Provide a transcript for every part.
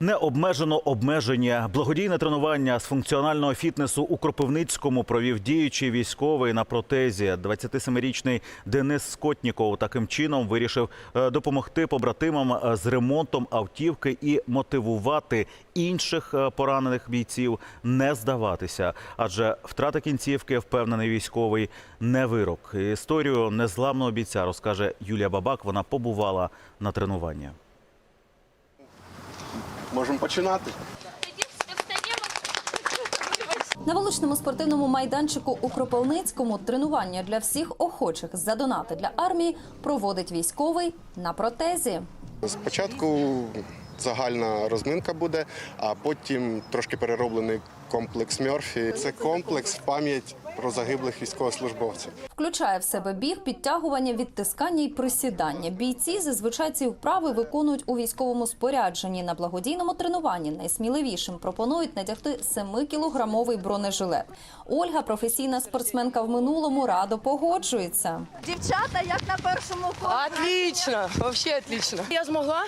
Необмежено обмеження. Благодійне тренування з функціонального фітнесу у Кропивницькому провів діючий військовий на протезі. 27-річний Денис Скотніков таким чином вирішив е, допомогти побратимам е, з ремонтом автівки і мотивувати інших е, поранених бійців не здаватися. Адже втрата кінцівки, впевнений військовий, не вирок. Історію незламного бійця розкаже Юлія Бабак. Вона побувала на тренуванні. Можемо починати. На вуличному спортивному майданчику у Кропивницькому тренування для всіх охочих за донати для армії проводить військовий на протезі. Спочатку загальна розминка буде, а потім трошки перероблений комплекс Мьорфі. Це комплекс в пам'ять про загиблих військовослужбовців. Включає в себе біг, підтягування, відтискання і присідання. Бійці зазвичай ці вправи виконують у військовому спорядженні. На благодійному тренуванні найсміливішим пропонують надягти 7-кілограмовий бронежилет. Ольга, професійна спортсменка в минулому, радо погоджується. Дівчата, як на першому курсі. Отлично, вообще отлично. Я змогла,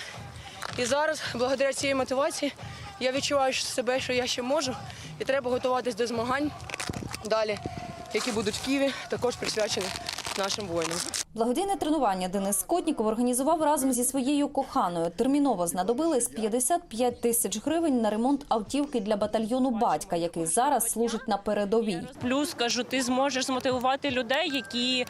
і зараз, благодаря цій мотивації, я відчуваю себе, що я ще можу, і треба готуватись до змагань. Далі, які будуть в Києві, також присвячені нашим воїнам. Благодійне тренування Денис Скотніков організував разом зі своєю коханою. Терміново знадобилось 55 тисяч гривень на ремонт автівки для батальйону батька, який зараз служить на передовій. Плюс кажу, ти зможеш змотивувати людей, які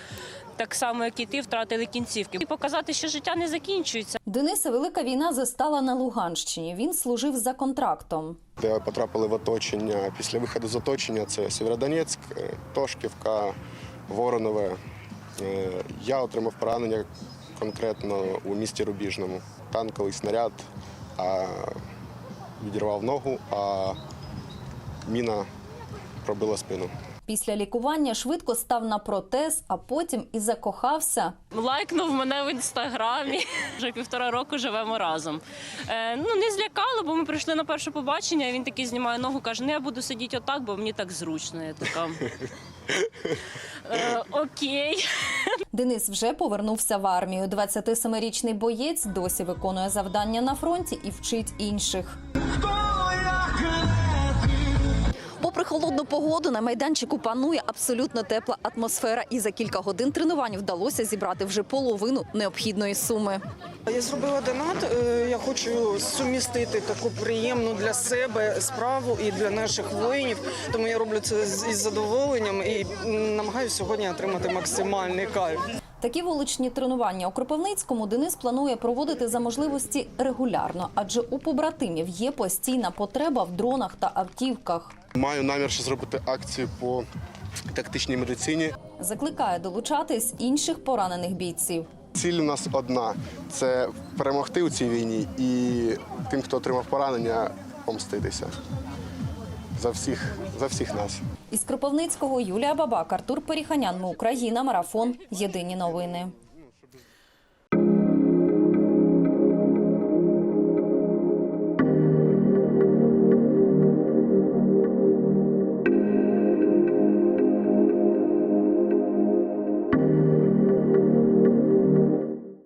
так само, як і ти, втратили кінцівки, і показати, що життя не закінчується. Дениса велика війна застала на Луганщині. Він служив за контрактом. Де потрапили в оточення після виходу з оточення це Сєвєродонецьк, е, Тошківка, Воронове. Е, Я отримав поранення конкретно у місті Рубіжному. Танковий снаряд, а відірвав ногу, а міна пробила спину. Після лікування швидко став на протез, а потім і закохався. Лайкнув мене в інстаграмі. Вже півтора року живемо разом. Е, ну не злякало, бо ми прийшли на перше побачення. і Він такий знімає ногу, каже: Ну я буду сидіти отак, бо мені так зручно. Я така. Е, окей. Денис вже повернувся в армію. 27-річний боєць досі виконує завдання на фронті і вчить інших. Попри холодну погоду, на майданчику панує абсолютно тепла атмосфера, і за кілька годин тренувань вдалося зібрати вже половину необхідної суми. Я зробила донат. Е, Я хочу сумістити таку приємну для себе справу і для наших воїнів. Тому я роблю це із задоволенням і намагаюся сьогодні отримати максимальний кайф. Такі вуличні тренування у Кропивницькому Денис планує проводити за можливості регулярно, адже у побратимів є постійна потреба в дронах та автівках. Маю намір ще зробити акцію по тактичній медицині. Закликає долучатись інших поранених бійців. Ціль у нас одна це перемогти у цій війні і тим, хто отримав поранення, помститися за всіх, за всіх нас. Із Кропивницького Юлія Бабак, Артур Періханян. Ми Україна. Марафон. Єдині новини.